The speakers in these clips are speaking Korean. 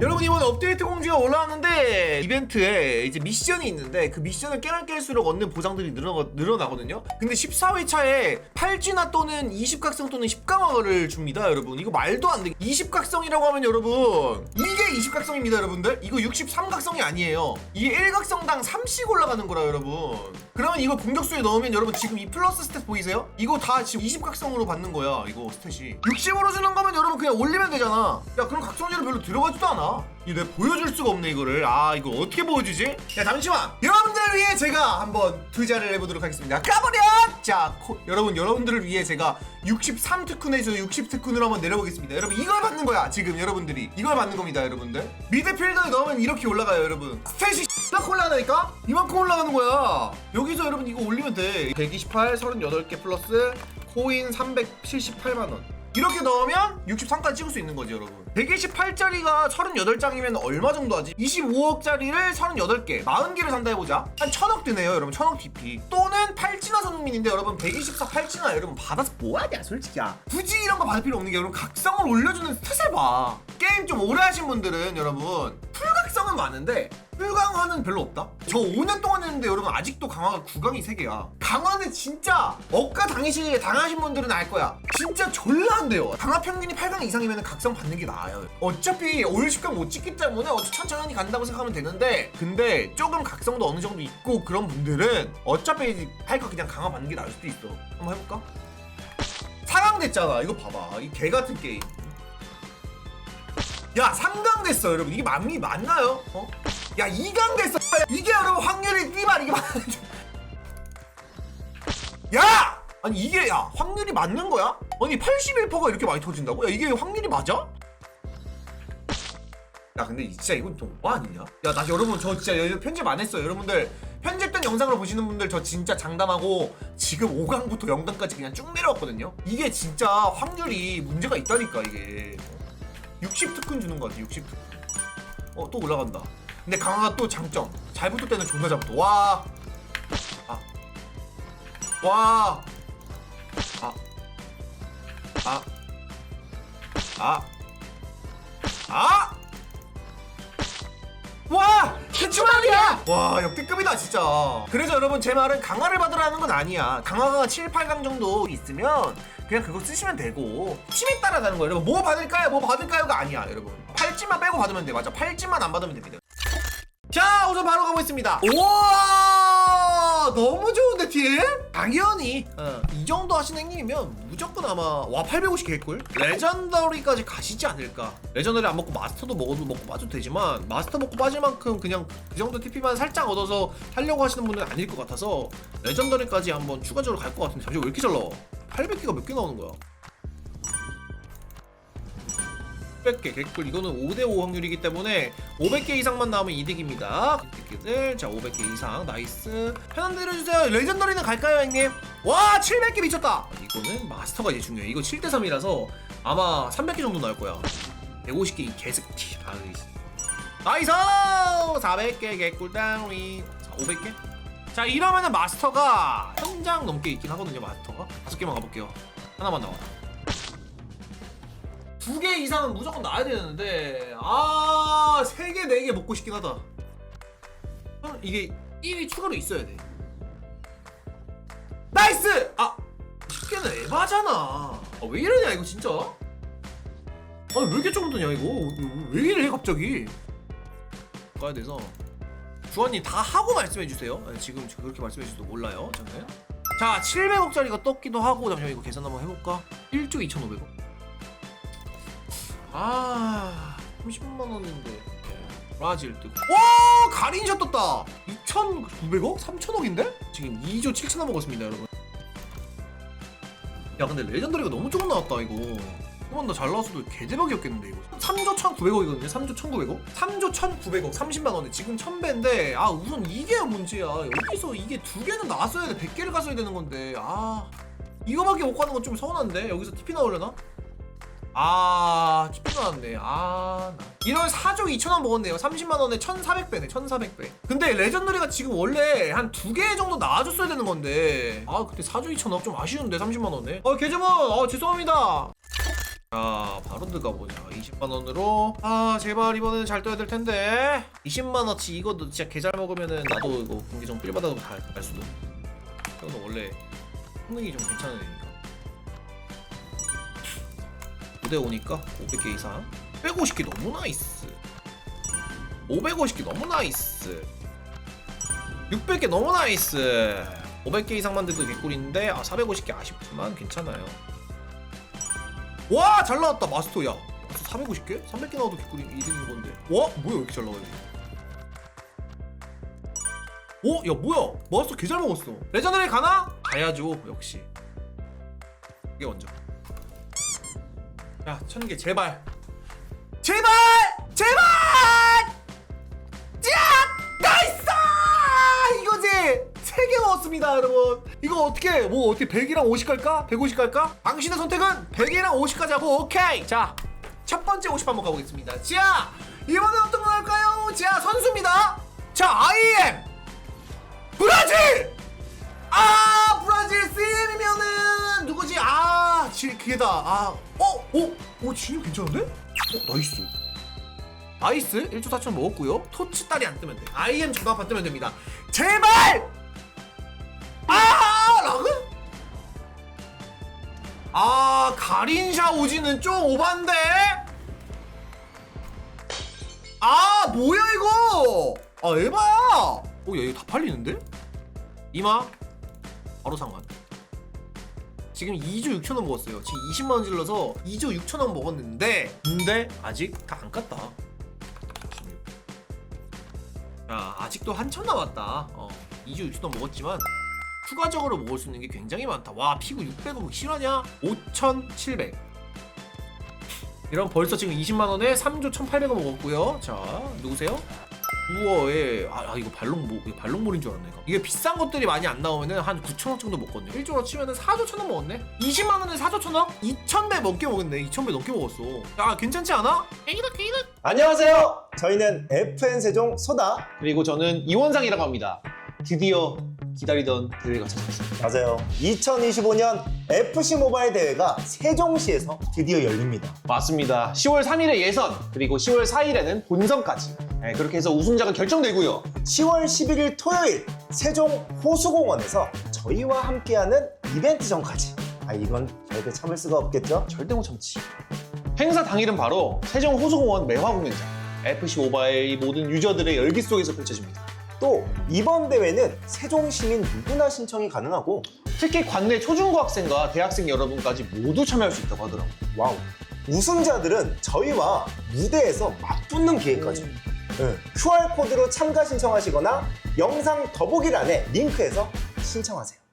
여러분 이번에 업데이트 공지가 올라왔는데 이벤트에 이제 미션이 있는데 그 미션을 깨면 깰수록 얻는 보상들이 늘어, 늘어나거든요. 근데 14회차에 8진화 또는 20각성 또는 10강화를 줍니다 여러분. 이거 말도 안돼. 20각성이라고 하면 여러분 이게 20각성입니다 여러분들. 이거 63각성이 아니에요. 이게 1각성당 3씩 올라가는 거라 여러분. 그러면 이거 공격수에 넣으면 여러분 지금 이 플러스 스탯 보이세요? 이거 다 지금 20각성으로 받는 거야 이거 스탯이. 60으로 주는 거면 여러분 그냥 올리면 되잖아. 야 그럼 각성제로 별로 들어가지도 않아 이거 내가 보여줄 수가 없네 이거를. 아 이거 어떻게 보여주지? 야 잠시만. 여러분들을 위해 제가 한번 투자를 해보도록 하겠습니다. 까버려! 자 코- 여러분 여러분들을 위해 제가 63 특훈에서 60 특훈으로 한번 내려보겠습니다. 여러분 이걸 받는 거야 지금 여러분들이. 이걸 받는 겁니다 여러분들. 미드필더에 넣으면 이렇게 올라가요 여러분. 스탯이 딱 올라가니까? 이만큼 올라가는 거야. 여기서 여러분 이거 올리면 돼. 128, 38개 플러스 코인 378만원 이렇게 넣으면 63까지 찍을 수 있는 거지 여러분. 128짜리가 38장이면 얼마 정도 하지? 25억짜리를 38개 40개를 산다 해보자. 한 1000억 드네요 여러분. 1000억 DP 또는 팔진화 손흥민인데 여러분 124 팔진화 여러분 받아서 뭐하냐 솔직히. 야. 굳이 이런 거 받을 필요 없는 게 여러분 각성을 올려주는 스탯을 봐. 게임 좀 오래 하신 분들은 여러분 많은데 풀강화는 별로 없다? 저 5년 동안 했는데 여러분 아직도 강화가 9강이 3개야. 강화는 진짜 억가 당이시 당하신 분들은 알 거야. 진짜 졸라 안 돼요. 강화 평균이 8강 이상이면 각성 받는 게 나아요. 어차피 올 10강 못 찍기 때문에 어차피 천천히 간다고 생각하면 되는데 근데 조금 각성도 어느 정도 있고 그런 분들은 어차피 할거 그냥 강화 받는 게 나을 수도 있어. 한번 해볼까? 4강 됐잖아. 이거 봐봐. 이 개같은 게임 야 3강 됐어 여러분 이게 맞미 맞나요? 어? 야 2강 됐어 이게 여러분 확률이 띠발 이게 맞 야! 아니 이게 야 확률이 맞는 거야? 아니 81%가 이렇게 많이 터진다고? 야 이게 확률이 맞아? 야 근데 진짜 이건 좀 오바 아니냐? 야 나 여러분 저 진짜 여- 편집 안 했어요 여러분들 편집된 영상으로 보시는 분들 저 진짜 장담하고 지금 5강부터 0강까지 그냥 쭉 내려왔거든요 이게 진짜 확률이 문제가 있다니까 이게 60 특훈 주는 거 같아 60 특훈 어 또 올라간다 근데 강화가 또 장점 잘 붙을 때는 존나 잘 붙어 와 아. 와. 아. 아. 아. 아. 와! 대추말이야! 와, 역대급이다, 진짜. 그래서 여러분, 제 말은 강화를 받으라는 건 아니야. 강화가 7, 8강 정도 있으면 그냥 그거 쓰시면 되고 팀에 따라 다는 거예요. 여러분, 뭐 받을까요? 뭐 받을까요가 아니야, 여러분. 팔찌만 빼고 받으면 돼. 맞아. 팔찌만 안 받으면 됩니다. 자, 우선 바로 가보겠습니다. 우와! 너무 좋은데, 팀? 당연히, 어, 이 정도 하시는 행님이면 무조건 아마, 와, 850 개꿀? 레전더리까지 가시지 않을까. 레전더리 안 먹고 마스터도 먹어도 먹고 빠져도 되지만, 마스터 먹고 빠질 만큼 그냥 그 정도 TP만 살짝 얻어서 하려고 하시는 분은 아닐 것 같아서, 레전더리까지 한번 추가적으로 갈 것 같은데, 잠시 왜 이렇게 잘 나와? 800개가 몇 개 나오는 거야? 500개. 개꿀 이거는 5대5 확률이기 때문에 500개 이상만 나오면 이득입니다. 새끼들 자 500개 이상. 나이스. 편한 대로 해주세요. 레전더리는 갈까요 형님? 와 700개 미쳤다! 이거는 마스터가 이제 중요해. 이거 7대3이라서 아마 300개 정도 나올 거야. 150개 이 개새끼. 아이 나이스! 400개 개꿀 자 500개 자 이러면은 마스터가 현장 넘게 있긴 하거든요 마스터가 다섯 개만 가볼게요 하나만 나와 두 개 이상은 무조건 나야 되는데 아, 세 개, 네 개 먹고 싶긴 하다. 이게 1이 추가로 있어야 돼. 나이스! 아, 10개는 에바잖아. 아, 왜 이러냐 이거 진짜? 아니 왜 이렇게 조금 드냐 이거? 왜 이래 갑자기? 가야 돼서 주원님 다 하고 말씀해 주세요. 아니, 지금 그렇게 말씀해 주셔도 몰라요. 저는. 자, 700억짜리가 떴기도 하고 잠시만 이거 계산 한번 해볼까? 1조 2,500억. 아 30만 원인데 브라질 뜨고 와 가린샷 떴다 2,900억? 3,000억인데? 지금 2조 7천원 먹었습니다 여러분 야 근데 레전더리가 너무 조금 나왔다 이거 한번 더 잘 나왔어도 개대박이었겠는데 이거 3조 1,900억이거든요 3조 1,900억 3조 1,900억 30만 원에 지금 1,000배인데 아 우선 이게 문제야 여기서 이게 두 개는 나왔어야 돼 100개를 갔어야 되는 건데 아 이거밖에 못 가는 건 좀 서운한데 여기서 TP 나오려나? 아, TP 나왔네. 아, 나. 이런 4조 2천원 먹었네요. 30만원에 1,400배네, 1,400배. 근데 레전더리가 지금 원래 한 두 개 정도 나와줬어야 되는 건데. 아, 그때 4조 2천원 좀 아쉬운데, 30만원에. 어, 계좌번, 어, 죄송합니다. 자 바로 들어가보자. 20만원으로. 아 제발 이번에는 잘 떠야 될 텐데. 20만원치 이것도 진짜 개 잘 먹으면은 나도 이거 공개정 필 받아도 갈, 갈 수도 이거는 원래 성능이 좀 괜찮은 애니까. 9대 5니까 500개 이상. 150개 너무 나이스. 550개 너무 나이스. 600개 너무 나이스. 500개 이상만 돼도 개꿀인데 아 450개 아쉽지만 괜찮아요 와 잘 나왔다 마스터 야 450개? 300개 나와도 개꿀이 이득인 건데. 와 뭐야 왜 이렇게 잘 나와 이게 어? 야 뭐야? 마스터 개 잘 먹었어. 레전드에 가나? 가야죠 역시. 이게 먼저. 야 천 개 제발. 제발! 제발 3개 먹었습니다 여러분 이거 어떻게 뭐 어떻게 100이랑 50 갈까? 150 갈까? 당신의 선택은 100이랑 50까지 하고 오케이 자첫 번째 50 한번 가보겠습니다 자 이번엔 어떤 거 할까요? 자 선수입니다 자 I am 브라질 아 브라질 CM이면은 누구지? 아 지, 그게 다아 어? 어? 어 진짜 괜찮은데? 어 나이스 아이스 1조 4천 먹었고요 토치 딸이 안 뜨면 돼 아이엠 정답만 뜨면 됩니다 제발 아 라그 아 가린샤 오지는 좀 오반데? 아 뭐야 이거? 아 에바야. 오야 이거 다 팔리는데? 이마? 바로 상관. 지금 2조 6천원 먹었어요. 지금 20만원 질러서 2조 6천원 먹었는데 근데 아직 다 안 깠다. 야 아직도 한천 남았다. 어 2조 6천원 먹었지만 추가적으로 먹을 수 있는 게 굉장히 많다 와 피구 600원 실화냐 5,700 이런 벌써 지금 20만원에 3조 1,800원 먹었고요 자 누구세요? 우와 예. 아, 아, 이거 발롱모 발롱몰인 줄 알았네 이거. 이게 비싼 것들이 많이 안 나오면은 한 9천원 정도 먹거든요 1조로 치면은 4조 천원 먹었네 20만원에 4조 천원? 2,000배 넘게 먹었네 2,000배 넘게 먹었어 야 괜찮지 않아? 개이득 개이득 안녕하세요. 저희는 FN 세종 소다. 그리고 저는 이원상이라고 합니다. 드디어 기다리던 대회가 찾아왔습니다. 맞아요. 2025년 FC 모바일 대회가 세종시에서 드디어 열립니다. 맞습니다. 10월 3일에 예선, 그리고 10월 4일에는 본선까지. 네, 그렇게 해서 우승자가 결정되고요. 10월 11일 토요일 세종 호수공원에서 저희와 함께하는 이벤트 전까지. 아 이건 절대 참을 수가 없겠죠? 절대 못 참지. 행사 당일은 바로 세종 호수공원 매화 공연장. FC 모바일 모든 유저들의 열기 속에서 펼쳐집니다. 또 이번 대회는 세종 시민 누구나 신청이 가능하고 특히 관내 초중고 학생과 대학생 여러분까지 모두 참여할 수 있다고 하더라고요. 와우 우승자들은 저희와 무대에서 맞붙는 기회까지 네. QR코드로 참가 신청하시거나 영상 더보기란에 링크해서 신청하세요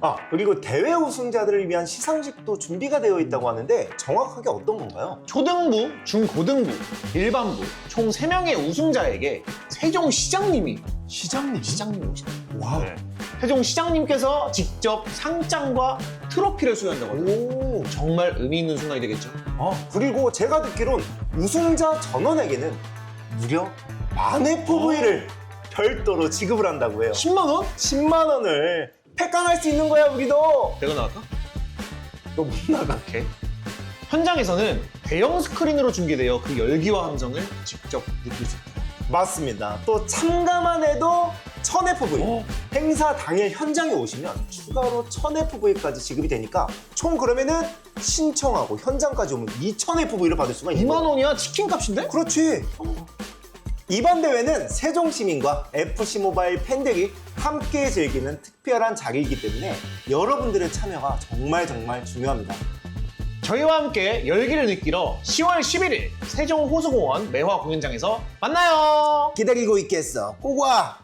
아 그리고 대회 우승자들을 위한 시상식도 준비가 되어 있다고 하는데 정확하게 어떤 건가요? 초등부, 중고등부, 일반부 총 3명의 우승자에게 세종 시장님이 시장님 시장님 오시다. 와우 네. 세종 시장님께서 직접 상장과 트로피를 수여한다고 합니다. 오. 정말 의미 있는 순간이 되겠죠. 아, 그리고 제가 듣기론 우승자 전원에게는 무려 만 FV를 별도로 지급을 한다고 해요 10만 원? 10만 원을 팩강할 수 있는 거야 우리도 내가 나갈까? 너 못 나가 오케이. 현장에서는 대형 스크린으로 중계되어 그 열기와 함성을 직접 느낄 수 있다. 맞습니다. 또 참가만 해도 1000FV. 어? 행사 당일 현장에 오시면 추가로 1000FV까지 지급이 되니까 총 그러면은 신청하고 현장까지 오면 2000FV를 받을 수가 있는 2만 거야. 원이야 치킨 값인데? 그렇지. 이번 대회는 세종 시민과 FC 모바일 팬들이 함께 즐기는 특별한 자리이기 때문에 여러분들의 참여가 정말 정말 중요합니다. 저희와 함께 열기를 느끼러 10월 11일 세종 호수공원 매화 공연장에서 만나요. 기다리고 있겠어. 꼭 와.